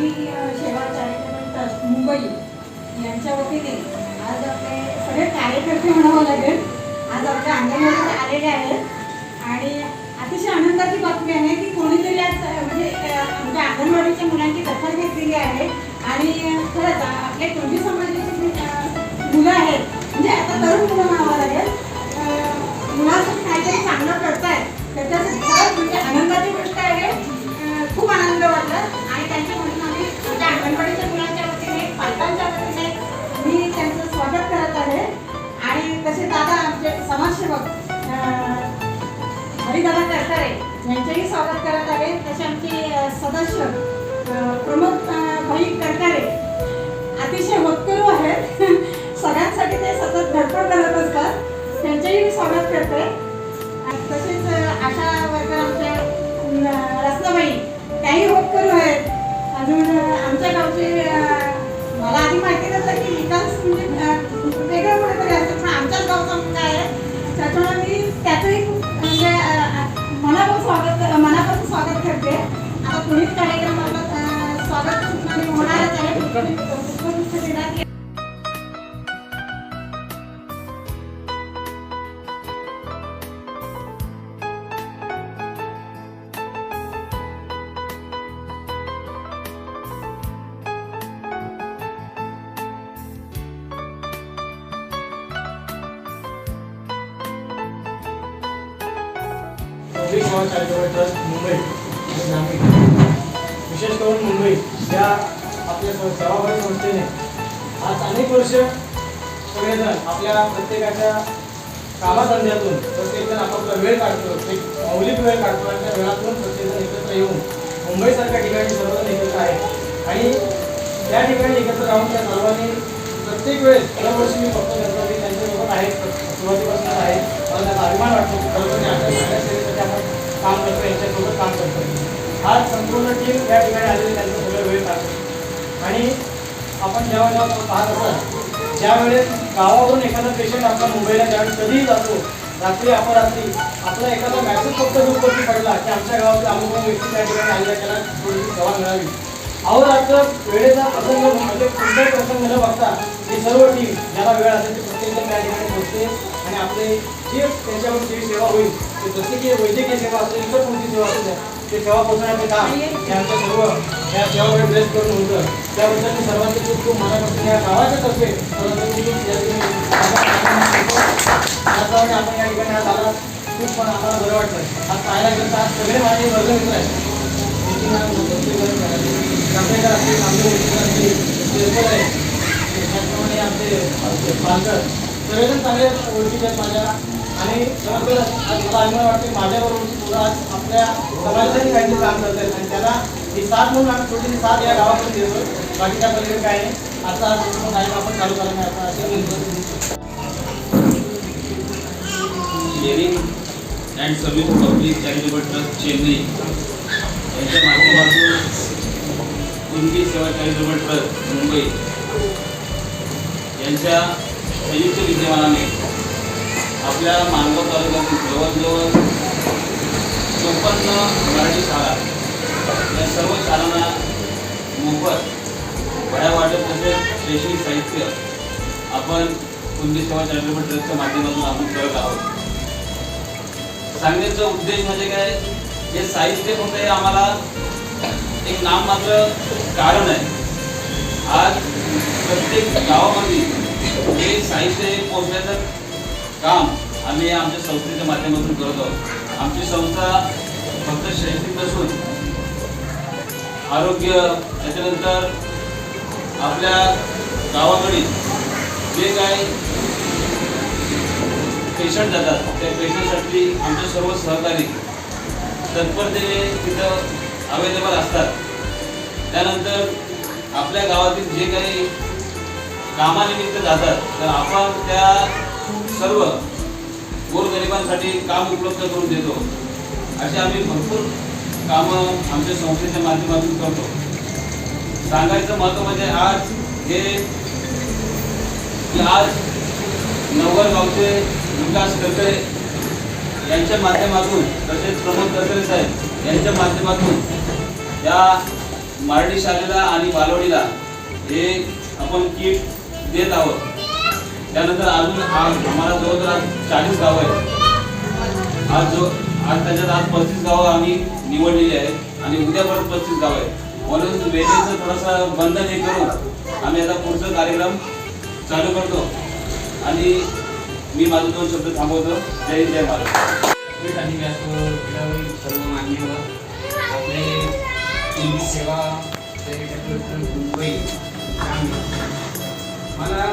मुली सेवा charitable trust Mumbai यांच्या वतीने आज आपले सगळे कार्यकर्ते म्हणावं लागेल. आज आपल्या अंगणवाडीत आलेले आहेत. आणि अतिशय आनंदाची बातमी आहे की कोणीतरी आज म्हणजे आमच्या अंगणवाडीच्या मुलांची दखल घेतलेली आहे. आणि खरंच आपल्या आपले कुंडी समाजाची मुलं आहेत म्हणजे आता तरुण मुलं आणि दादा आमचे समाजसेवक अं, हरिदादा करतारे यांचेही स्वागत करत आहे. तसे आमचे सदस्य प्रमोद भाई करतारे अतिशय वक्तरू आहेत. पुढील कार्यक्रम आपला अं, स्वागत सूचनाने होणारच आहे पुष्पगुच्छ देण्यात येईल. पब्लिक सेवा चॅरिटेबल ट्रस्ट मुंबई ग्रामीण विशेष करून मुंबई या आपल्या स- सेवाभावी संस्थेने आज अनेक वर्ष सगळेजण आपल्या प्रत्येकाच्या कामाधंद्यातून प्रत्येकजण आपापला वेळ काढतो एक मौलिक वेळ काढतो आणि त्या वेळातून प्रत्येकजण एकत्र येऊन मुंबईसारख्या ठिकाणी सर्वजण एकत्र आहे. आणि त्या ठिकाणी एकत्र राहून त्या सर्वांनी प्रत्येक वेळेस दरवर्षी मी फक्त करतो की त्यांच्यासोबत आहे सुरुवातीपासून आहेत मला त्याचा अभिमान वाटतो की आपण काम करतो यांच्यासोबत काम करतो आज संपूर्ण टीम या ठिकाणी आलेली त्यांचा सगळं वेळ काढतो. आणि आपण जेव्हा जेव्हा पाहत असाल ज्यावेळेस गावावरून एखादा पेशंट आपला मुंबईला ज्यावेळेस कधीही जातो रात्री अपरात्री आपला एखादा मॅसेज फक्त ग्रुपवरती पडला की आमच्या गावातला अमुक व्यक्ती त्या ठिकाणी आलेला त्याला थोडीशी सेवा मिळावी अहो रात्र वेळेचा प्रसंग म्हणजे कोणत्याही प्रसंग न बघता ही सर्व टीम ज्याला वेळ असेल ते प्रत्येक त्या ठिकाणी पोहोचते आणि आपले जे त्यांच्यावर जी सेवा होईल ते जसे की वैद्यकीय सेवा असेल इतर कोणती सेवा असेल ते सेवा पोहोचण्याचे काम हे आमच्या सर्व या सेवावर ड्रेस करून होतं. त्याबद्दल मी सर्वांचे खूप खूप मनापासून या गावाच्या तर्फे त्याप्रमाणे आपण या ठिकाणी आज आला. खूप पण आम्हाला बरं वाटलं. आज पाहायला गेलं तर आज सगळे माझे वर्ग मित्र आहेत. कांबळेकर असतील आमचे असतील आहे. त्याचप्रमाणे आमचे पालकर सगळेजण चांगले ओळखीचे आहेत माझ्या. आणि मला अभिमान वाटते माझ्याबरोबर सुद्धा आज आपल्या समाजासाठी काहीतरी काम करत आहेत. आणि त्याला ही साथ म्हणून आम्ही छोटीशी साथ या गावाकडून देतो बाकीच्या पलीकडे काय नाही. आता साहेब आपण चालू करायला आता असे म्हणतो and service public charitable trust Chennai यांच्या माध्यमातून कुणबी सेवा चॅरिटेबल ट्रस्ट मुंबई. यांच्या संयुक्त विद्यमानाने आपल्या मानगाव तालुक्यातील जवळजवळ चोपन्न मराठी शाळा या सर्व शाळांना मोफत वया वाटप तसेच शैक्षणिक साहित्य आपण कुंदी सेवा चॅरिटेबल ट्रस्टच्या माध्यमातून आपण करत आहोत. सांगण्याचा उद्देश म्हणजे काय? हे साहित्य फक्त हे आम्हाला एक नाम मात्र कारण आहे. आज प्रत्येक गावामध्ये साहित्य हे पोहोचण्याचं काम आम्ही आमच्या संस्थेच्या माध्यमातून करत आहोत. आमची संस्था फक्त शैक्षणिक नसून आरोग्य त्याच्यानंतर आपल्या गावाकडील जे काही पेशंट जातात त्या पेशंटसाठी आमचे सर्व सहकारी तत्परतेने तिथं अवेलेबल असतात. त्यानंतर आपल्या गावातील जे काही कामानिमित्त जातात तर आपण त्या सर्व गोरगरिबांसाठी काम उपलब्ध करून देतो. असे आम्ही भरपूर कामं आमच्या संस्थेच्या माध्यमातून करतो. सांगायचं महत्त्व म्हणजे आज हे आज नव्वद गावचे विकास करते यांच्या माध्यमातून तसेच प्रमोद करकरे साहेब यांच्या माध्यमातून या मराठी शाळेला आणि बालवडीला हे आपण किट देत आहोत. त्यानंतर अजून आज आम्हाला जवळजवळ चाळीस गावं आहेत. आज जो आज त्याच्यात आज पस्तीस गावं आम्ही निवडलेली आहेत आणि उद्या परत पस्तीस गावं आहेत. म्हणून वेळेचं थोडंसं बंधन हे करून आम्ही आता पुढचा कार्यक्रम चालू करतो. आणि मी माझं दोन शब्द थांबवतो. जय जय महाराज. आणि सर्व मान्यवर आपले सेवा मुंबई मला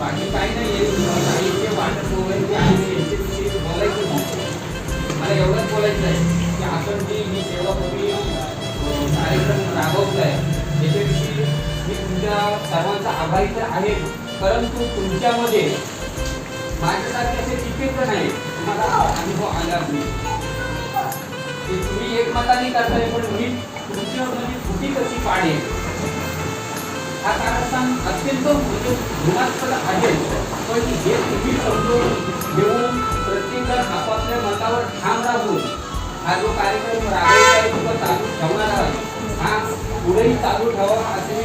बाकी काही नाही आहे. मला इतके वाटत मोबाईल की आणि याच्याविषयी बोलायचं नव्हतं मला एवढंच बोलायचं आहे की आपण जी मी सेवापूर्वी अं, कार्यक्रम राबवत आहे याच्याविषयी मी तुमच्या सर्वांचा आभारी तर आहे. परंतु तुमच्यामध्ये माझ्यासारखे असे किती जण आहेत तुम्हाला अनुभव आला नाही. की तुम्ही एकमताने करताय पण मी तुमच्यामध्ये फुटी कशी पाडेल हा कारस्थान अत्यंत म्हणजे गुणास्पद आहे. पण हे तुम्ही समजून घेऊन प्रत्येकजण आपापल्या मतावर ठाम राहून हा जो कार्यक्रम राबवला आहे तो चालू ठेवणार आहात. हा पुढेही चालू ठेवा असे